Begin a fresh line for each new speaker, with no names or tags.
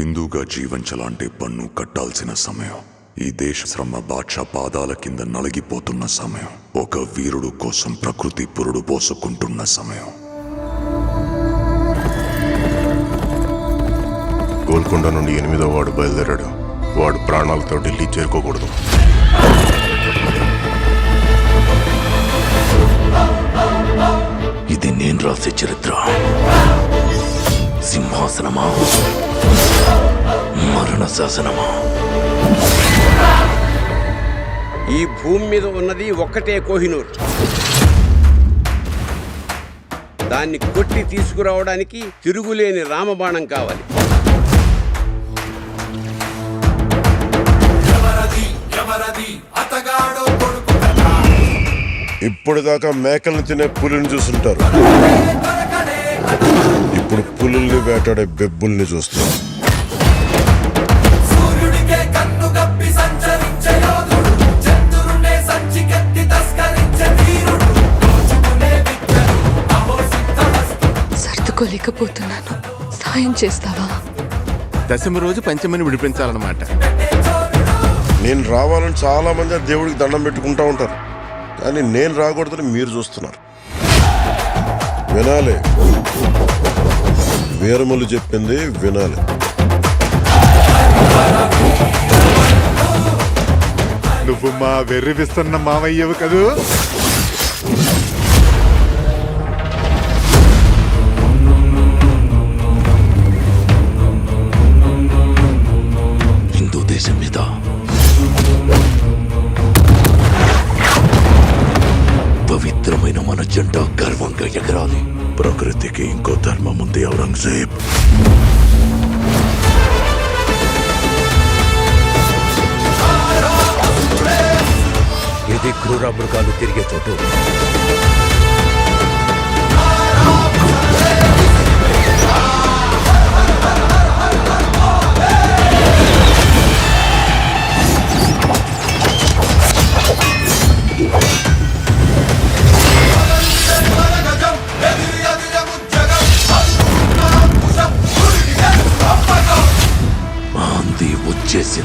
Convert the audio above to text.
హిందూగా జీవించాలంటే పన్ను కట్టాల్సిన సమయం. ఈ దేశ శ్రమ బాద్షా పాదాల కింద నలిగిపోతున్న సమయం. ఒక వీరుడు కోసం ప్రకృతి పురుడు పోసుకుంటున్న సమయం.
గోల్కొండ నుండి ఎనిమిదో వాడు బయలుదేరాడు. వాడు ప్రాణాలతో ఢిల్లీ చేరుకోకూడదు.
సింహాసనమా మరణ శాసనమా?
ఈ భూమి మీద ఉన్నది ఒక్కటే కోహినూర్. దాన్ని కొట్టి తీసుకురావడానికి తిరుగులేని రామబాణం కావాలి.
ఇప్పటిదాకా మేకల్ని తినే పులిని చూస్తుంటారు ఇప్పుడు పులుల్ని వేటాడే బెబ్బుల్ని
అహోసిద్ధ
సర్దుకోలేకపోతున్నాను. సాయం చేస్తావా?
దశమి రోజు పంచమిని విడిపించాలన్నమాట.
నేను రావాలని చాలా మంది ఆ దేవుడికి దండం పెట్టుకుంటా ఉంటారు. కానీ నేను రాకూడదని మీరు చూస్తున్నారు. వినాలి. వీరములు చెప్పింది వినాలి.
నువ్వు మా వెర్రివిస్తున్న మావయ్యవు కదూ?
హిందూ దేశం మీద. పవిత్రమైన మన జెండ గర్వంగా ఎగరాలి. ప్రకృతికి ఇంకో ధర్మం ఉంది ఔరంగజేబ్.
ఇది క్రూర మృగాలు తిరిగే చోటు.
честен.